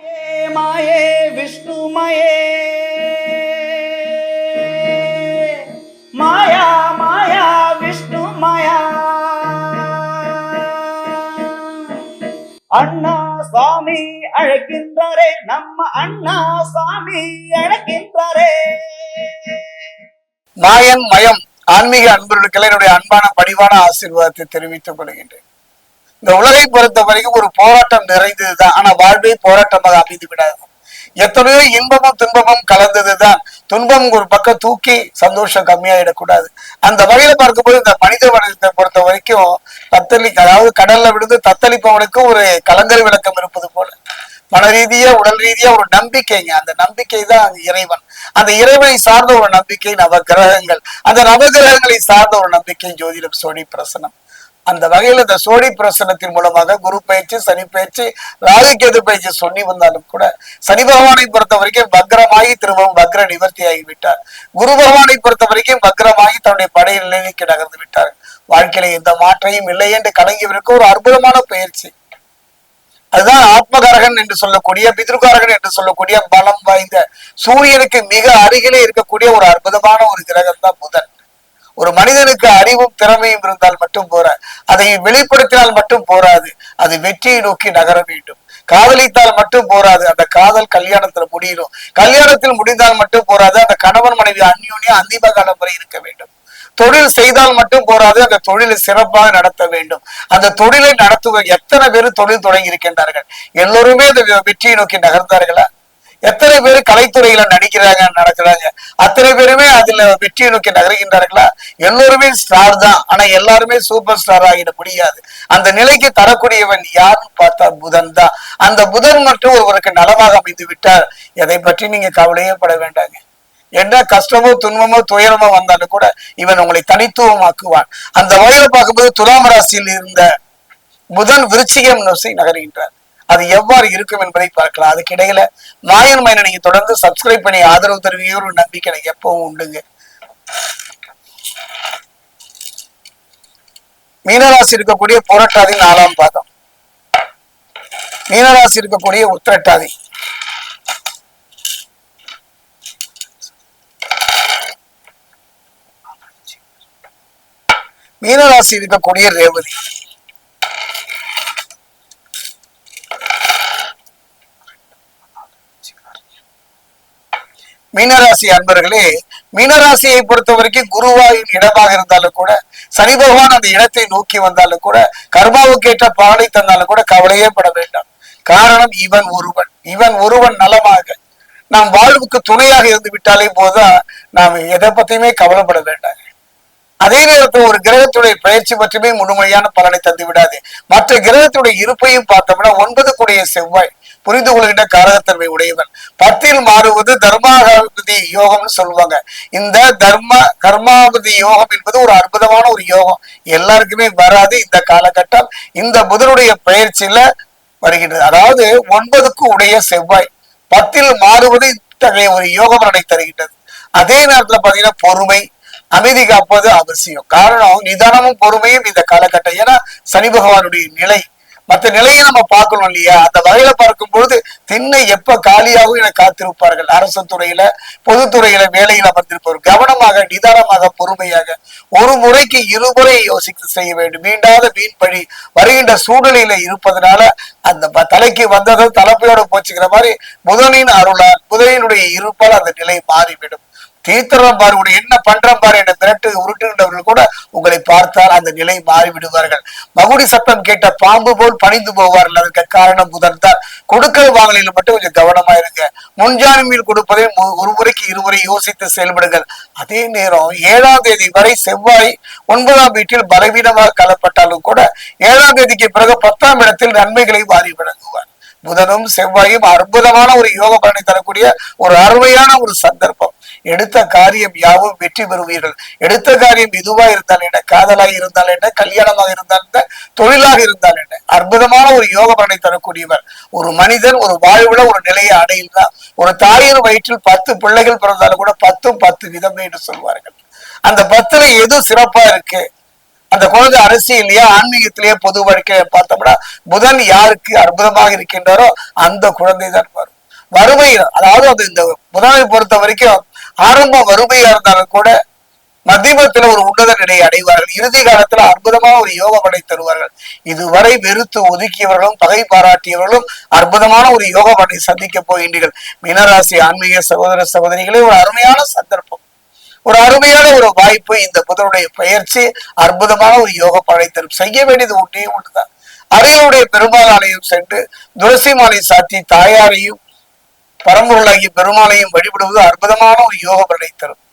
மாயே மாயே விஷ்ணுமயே மாயா. மாயா விஷ்ணு மாயா. அண்ணா சுவாமி அழைக்கின்றாரே நம்ம அண்ணா சுவாமி அழைக்கின்றாரே. நாயன் மயம் ஆன்மீக அன்பர்களுக்கு என்னுடைய அன்பான பணிவான ஆசீர்வாதத்தை தெரிவித்துக் கொள்கின்றேன். இந்த உலகை பொறுத்த வரைக்கும் ஒரு போராட்டம் நிறைந்ததுதான். ஆனா வாழ்வே போராட்டமாக அமைந்து விடாது. எத்தனையோ இன்பமும் துன்பமும் கலந்ததுதான். துன்பம் ஒரு பக்கம் தூக்கி சந்தோஷம் கம்மியாயிடக்கூடாது. அந்த வகையில பார்க்கும்போது இந்த மனித வளத்தை பொறுத்த வரைக்கும் தத்தளி அதாவது கடல்ல விழுந்து தத்தளிப்பவனுக்கும் ஒரு கலங்கரை விளக்கம் இருப்பது போல. மன ரீதியா உடல் ரீதியா ஒரு நம்பிக்கைங்க. அந்த நம்பிக்கை தான் அந்த இறைவன். அந்த இறைவனை சார்ந்த ஒரு நம்பிக்கை நவ கிரகங்கள் அந்த நவகிரகங்களை சார்ந்த ஒரு நம்பிக்கை ஜோதிடம் சோழி பிரசனம். அந்த வகையில இந்த சோழி பிரசனத்தின் மூலமாக குரு பயிற்சி சனி பயிற்சி ராகுகேது பயிற்சி சொல்லி வந்தாலும் கூட சனி பகவானை பொறுத்த வரைக்கும் பக்ரமாகி திரும்பவும் பக்ர நிவர்த்தி ஆகிவிட்டார் குரு பகவானை பொறுத்த வரைக்கும் பக்ரமாகி தன்னுடைய படையை நிலைக்கு நகர்ந்து விட்டார். வாழ்க்கையில எந்த மாற்றையும் இல்லை என்று கலங்கியவருக்கு ஒரு அற்புதமான பயிற்சி. அதுதான் ஆத்மகாரகன் என்று சொல்லக்கூடிய பித்ருகாரகன் என்று சொல்லக்கூடிய பலம் வாய்ந்த சூரியனுக்கு மிக அருகிலே இருக்கக்கூடிய ஒரு அற்புதமான ஒரு கிரகம் தான் புதன். ஒரு மனிதனுக்கு அறிவும் திறமையும் இருந்தால் மட்டும் போற அதை வெளிப்படுத்தினால் மட்டும் போராது அது வெற்றியை நோக்கி நகர வேண்டும். காதலித்தால் மட்டும் போராது அந்த காதல் கல்யாணத்துல முடியணும். கல்யாணத்தில் முடிந்தால் மட்டும் போராது அந்த கணவன் மனைவி அந்யோன்யம் அந்திம காலம் வரை இருக்க வேண்டும். தொழில் செய்தால் மட்டும் போராது அந்த தொழிலை சிறப்பாக நடத்த வேண்டும். அந்த தொழிலை நடத்துவ எத்தனை பேர் தொழில் தொடங்கி இருக்கின்றார்கள்? எல்லோருமே அந்த வெற்றியை நோக்கி நகர்ந்தார்களா? எத்தனை பேர் கலைத்துறையில நடிக்கிறாங்க நடக்கிறாங்க? அத்தனை பேருமே அதுல வெற்றியை நோக்கி நகர்கின்றார்களா? எல்லோருமே ஸ்டார் தான். ஆனா எல்லாருமே சூப்பர் ஸ்டார் ஆகிட முடியாது. அந்த நிலைக்கு தரக்கூடியவன் யாருன்னு பார்த்தா புதன் தான். அந்த புதன் மட்டும் ஒருவருக்கு நலமாக அமைந்து விட்டார். எதை பற்றி நீங்க கவலையே பட வேண்டாங்க. என்ன கஷ்டமோ துன்பமோ துயரமோ வந்தாலும் கூட இவன் உங்களை தனித்துவமாக்குவான். அந்த வகையில பார்க்கும்போது துலாம் ராசியில் இருந்த புதன் விருச்சிகம் நோசி நகர்கின்றார். அது எவ்வாறு இருக்கும் என்பதை பார்க்கலாம். அதுக்கிடையில நாயன் மாயன் நீங்க தொடர்ந்து சப்ஸ்கிரைப் பண்ணி ஆதரவு தருவீங்க. ஒரு நம்பிக்கை எனக்கு எப்பவும் உண்டுங்க. மீனராசி இருக்கக்கூடிய புரட்டாதி நாலாம் பாதம். மீனராசி இருக்கக்கூடிய உத்திரட்டாதி. மீனராசி இருக்கக்கூடிய ரேவதி. மீனராசி அன்பர்களே மீனராசியை பொறுத்த வரைக்கும் குருவாயின் இடமாக இருந்தாலும் கூட சனி பகவான் அந்த இடத்தை நோக்கி வந்தாலும் கூட கர்மாவுக்கு ஏற்ற பாலை தந்தாலும் கூட கவலையே பட வேண்டாம். காரணம் இவன் ஒருவன். இவன் ஒருவன் நலமாக. நாம் வாழ்வுக்கு துணையாக இருந்து விட்டாலே போதா நாம் எதை பத்தியுமே கவலைப்பட வேண்டாம். அதே நேரத்தில் ஒரு கிரகத்துடைய பயிற்சி மட்டுமே முழுமையான பலனை தந்து விடாது. மற்ற கிரகத்துடைய இருப்பையும் பார்த்தோம்னா ஒன்பது கூடிய செவ்வாய் புரிந்து கொள்கின்ற காரகத்தன்மை உடையவன். பத்தில் மாறுவது தர்மாபதி யோகம்னு சொல்லுவாங்க. இந்த தர்ம கர்மாபதி யோகம் என்பது ஒரு அற்புதமான ஒரு யோகம். எல்லாருக்குமே வராது இந்த காலகட்டம். இந்த புதனுடைய பயிற்சியில வருகின்றது. அதாவது ஒன்பதுக்கு உடைய செவ்வாய் பத்தில் மாறுவது இத்தகைய ஒரு யோக பலனை தருகின்றது. அதே நேரத்துல பாத்தீங்கன்னா பொறுமை அமைதி காப்பது அவசியம். காரணம் நிதானமும் பொறுமையும் இந்த காலகட்டம். ஏன்னா சனி பகவானுடைய நிலை. மற்ற நிலையை நம்ம பார்க்கணும் இல்லையா? அந்த வகையில பார்க்கும் பொழுது திண்ணை எப்ப காலியாகும் என காத்திருப்பார்கள். அரசு துறையில பொதுத்துறையில வேலையில் அமர்ந்திருப்பவர். கவனமாக நிதானமாக பொறுமையாக ஒரு முறைக்கு இருமுறை யோசித்து செய்ய வேண்டும். மீண்டாத மீன் பழி வருகின்ற சூழ்நிலையில இருப்பதனால அந்த தலைக்கு வந்தது தலைப்பையோட போச்சுக்கிற மாதிரி புதனின் அருளால் புதனினுடைய இருப்பால் அந்த நிலை மாறிவிடும். தீர்த்தரம் பாரு உன்னை என்ன பண்றோம் பாரு என்று மிரட்டு உருட்டுகின்றவர்கள் கூட உங்களை பார்த்தால் அந்த நிலை மாறிவிடுவார்கள். மகுடி சத்தம் கேட்ட பாம்பு போல் பணிந்து போவார்கள். அதற்கு காரணம் புதன் தான் கொடுக்கல் வாங்கலில் மட்டும் கொஞ்சம் கவனமா இருங்க. முன்ஜாமீன் கொடுப்பதை ஒரு முறைக்கு இருமுறை யோசித்து செயல்படுங்கள். அதே நேரம் ஏழாம் தேதி வரை செவ்வாய் ஒன்பதாம் வீட்டில் பலவீனமாக கலப்பட்டாலும் கூட ஏழாம் தேதிக்கு பிறகு பத்தாம் இடத்தில் நன்மைகளை வாரி வழங்குவார் புதனும் செவ்வாயும் அற்புதமான ஒரு யோக பலனை தரக்கூடிய ஒரு அருமையான ஒரு சந்தர்ப்பம். எடுத்த காரியம் யாவும் வெற்றி பெறுவீர்கள். எடுத்த காரியம் இதுவா இருந்தால் என்ன? காதலாக இருந்தால் என்ன? கல்யாணமாக இருந்தால் என்ன? தொழிலாக இருந்தால் என்ன? அற்புதமான ஒரு யோக பலனை தரக்கூடியவர். ஒரு மனிதன் ஒரு வாழ்வுல ஒரு நிலையை அடையில்தான் ஒரு தாயின் வயிற்றில் பத்து பிள்ளைகள் பிறந்தாலும் கூட பத்தும் பத்து விதம் என்று சொல்வார்கள். அந்த பத்துல எது சிறப்பா இருக்கு? அந்த குழந்தை அரசியலையே ஆன்மீகத்திலேயே பொது வாழ்க்கையில பார்த்தோம்னா புதன் யாருக்கு அற்புதமாக இருக்கின்றாரோ அந்த குழந்தை தான் வரும். வறுமையில் அதாவது அந்த இந்த புதனை பொறுத்த வரைக்கும் ஆரம்ப வறுமையா இருந்தாலும் கூட மத்தியமத்துல ஒரு உன்னத நிலையை அடைவார்கள். இறுதி காலத்துல அற்புதமான ஒரு யோக படை தருவார்கள். இதுவரை வெறுத்து ஒதுக்கியவர்களும் பகை பாராட்டியவர்களும் அற்புதமான ஒரு யோக படை சந்திக்க போகின்றீர்கள். மீனராசி ஆன்மீக சகோதர சகோதரிகளே ஒரு அருமையான சந்தர்ப்பம். ஒரு அருமையான ஒரு வாய்ப்பு இந்த புதனுடைய பயிற்சி அற்புதமான ஒரு யோக படை தரும். செய்ய வேண்டியது ஒன்றே ஒன்றுதான். அறையுடைய பெருமாள் ஆலயம் சென்று துளசி மாலை சாத்தி தாயாரையும் பரம்பொருளாகிய பெருமாளையும் வழிபடுவது அற்புதமான ஒரு யோக பலனை தரும்